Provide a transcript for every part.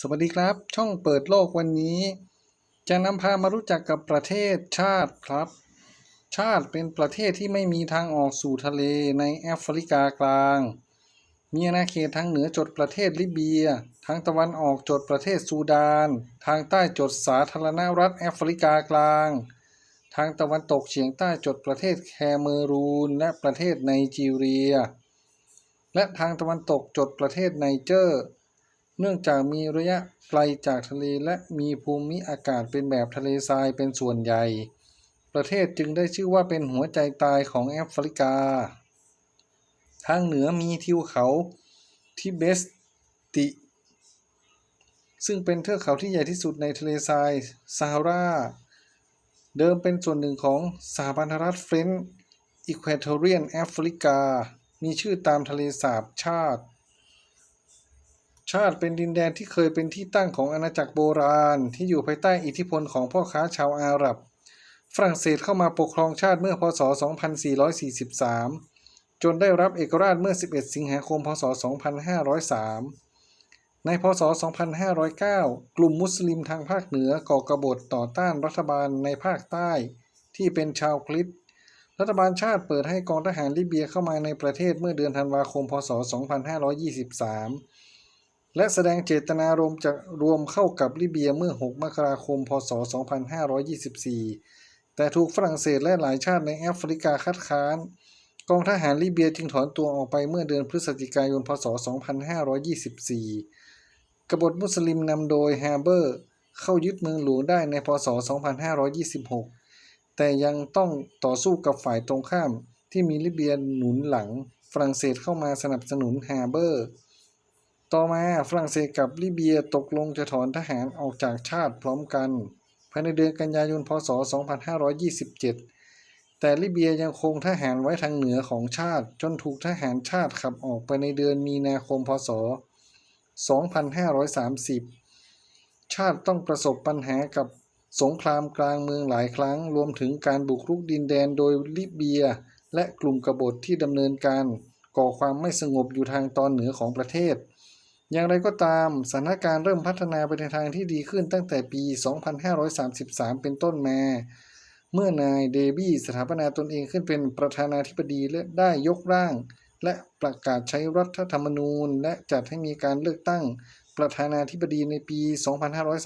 สวัสดีครับ ช่องเปิดโลกวันนี้ จะนำพามารู้จักกับประเทศชาติครับ ชาติเป็นประเทศที่ไม่มีทางออกสู่ทะเลในแอฟริกากลาง มีอาณาเขตทางเหนือจดประเทศลิเบีย ทางตะวันออกจดประเทศซูดาน ทางใต้จดสาธารณรัฐแอฟริกากลาง ทางตะวันตกเฉียงใต้จดประเทศแคเมรูน และประเทศไนจีเรีย และทางตะวันตกจดประเทศไนเจอร์ เนื่องจากมีระยะไกลจากทะเลและมีภูมิอากาศเป็นแบบทะเลทรายเป็นส่วนใหญ่ ประเทศจึงได้ชื่อว่าเป็นหัวใจตายของแอฟริกา ทางเหนือมีทิวเขาทิเบสติ ซึ่งเป็นเทือกเขาที่ใหญ่ที่สุดในทะเลทรายซาฮาราเดิมเป็นส่วนหนึ่งของสหพันธรัฐเฟรนซ์อีควอเทเรียนแอฟริกา มีชื่อตามทะเลสาบชาติ ชาติเป็นดินแดนที่เคยเป็นที่ตั้งของอาณาจักรโบราณ ที่อยู่ภายใต้อิทธิพลของพ่อค้าชาวอาหรับ ฝรั่งเศสเข้ามาปกครองชาติเมื่อพศ 2443 จนได้รับเอกราชเมื่อ 11 สิงหาคม พศ 2503 ในพศ 2509 กลุ่มมุสลิมทางภาคเหนือก่อกบฏต่อต้านรัฐบาลในภาคใต้ที่เป็นชาวคริสต์รัฐบาลชาติเปิดให้กองทหารลิเบียเข้ามาในประเทศเมื่อเดือนธันวาคม พศ 2523 และแสดงเจตนารมณ์จะรวมเข้ากับลิเบียเมื่อ 6 มกราคม พศ 2524 แต่ถูกฝรั่งเศสและหลายชาติในแอฟริกาคัดค้าน กองทหารลิเบียจึงถอนตัวออกไปเมื่อเดือนพฤศจิกายน พศ 2524 กบฏมุสลิมนำโดยแฮเบอร์ เข้ายึดเมืองหลวงได้ในพศ 2526 แต่ยังต้องต่อสู้กับฝ่ายตรงข้ามที่มีลิเบียหนุนหลัง ฝรั่งเศสเข้ามาสนับสนุนแฮเบอร์ ต่อมาฝรั่งเศสกับลิเบียตกลงจะถอนทหารออกจากชาติพร้อมกันภายในเดือนกันยายนพศ 2527 แต่ลิเบียยังคงทหารไว้ทางเหนือของชาติ จนถูกทหารชาติขับออกไปในเดือนมีนาคมพศ 2530 ชาติต้องประสบปัญหากับสงครามกลางเมืองหลายครั้ง รวมถึงการบุกรุกดินแดนโดยลิเบีย และกลุ่มกบฏที่ดำเนินการก่อความไม่สงบอยู่ทางตอนเหนือของประเทศ อย่างไรก็ตามสถานการณ์เริ่มพัฒนาไปในทางที่ดีขึ้นตั้งแต่ปี 2533 เป็นต้นมา เมื่อนายเดบี้สถาปนาตนเองขึ้นเป็นประธานาธิบดีและได้ยกร่าง และประกาศใช้รัฐธรรมนูญ และจัดให้มีการเลือกตั้งประธานาธิบดีในปี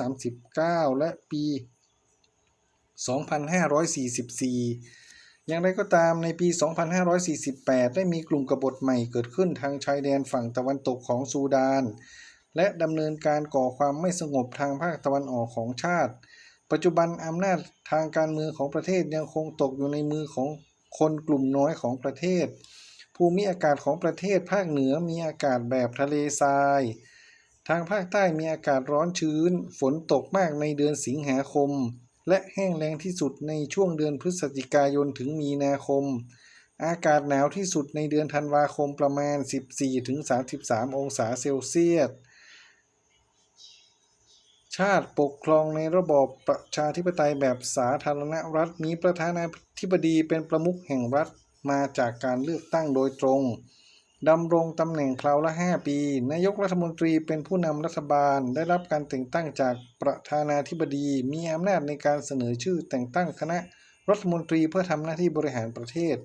2539 และปี 2544 อย่างไรก็ตามในปี 2548 ได้มีกลุ่มกบฏใหม่เกิดขึ้นทางชายแดนฝั่งตะวันตกของซูดาน และดำเนินการก่อความไม่สงบทางภาคตะวันออกของชาติ ปัจจุบันอำนาจทางการเมืองของประเทศยังคงตกอยู่ในมือของคนกลุ่มน้อยของประเทศ ภูมิอากาศของประเทศภาคเหนือมีอากาศแบบทะเลทราย ทางภาคใต้มีอากาศร้อนชื้น ฝนตกมากในเดือนสิงหาคม และแห้งแล้งที่สุดในช่วงเดือนพฤศจิกายนถึงมีนาคม อากาศหนาวที่สุดในเดือนธันวาคมประมาณ 14-33 องศาเซลเซียส ชาติปกครองในระบอบประชาธิปไตยแบบสาธารณรัฐมีประธานาธิบดีเป็นประมุขแห่งรัฐมาจากการเลือกตั้งโดยตรง ดำรงตำแหน่งคราวละ 5 ปี นายกรัฐมนตรีเป็นผู้นำรัฐบาล ได้รับการแต่งตั้งจากประธานาธิบดี มีอำนาจในการเสนอชื่อแต่งตั้งคณะรัฐมนตรีเพื่อทำหน้าที่บริหารประเทศ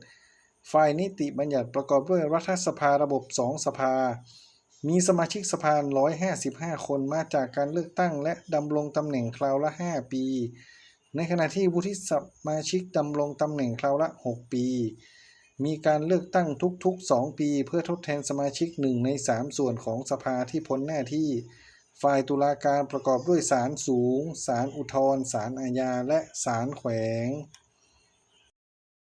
ฝ่ายนิติบัญญัติประกอบด้วยรัฐสภาระบบสองสภา มีสมาชิกสภา 155 คนมาจากการเลือกตั้ง และดำรงตำแหน่งคราวละ 5 ปี ในขณะที่วุฒิสมาชิกดำรงตำแหน่งคราวละ 6 ปี มีการเลือกตั้งทุกๆ 2 ปี เพื่อทดแทนสมาชิกหนึ่งใน 3 ส่วนของสภาที่พ้นหน้าที่ ฝ่ายตุลาการประกอบด้วยศาลสูง ศาลอุทธรณ์ศาลอาญา และศาลแขวง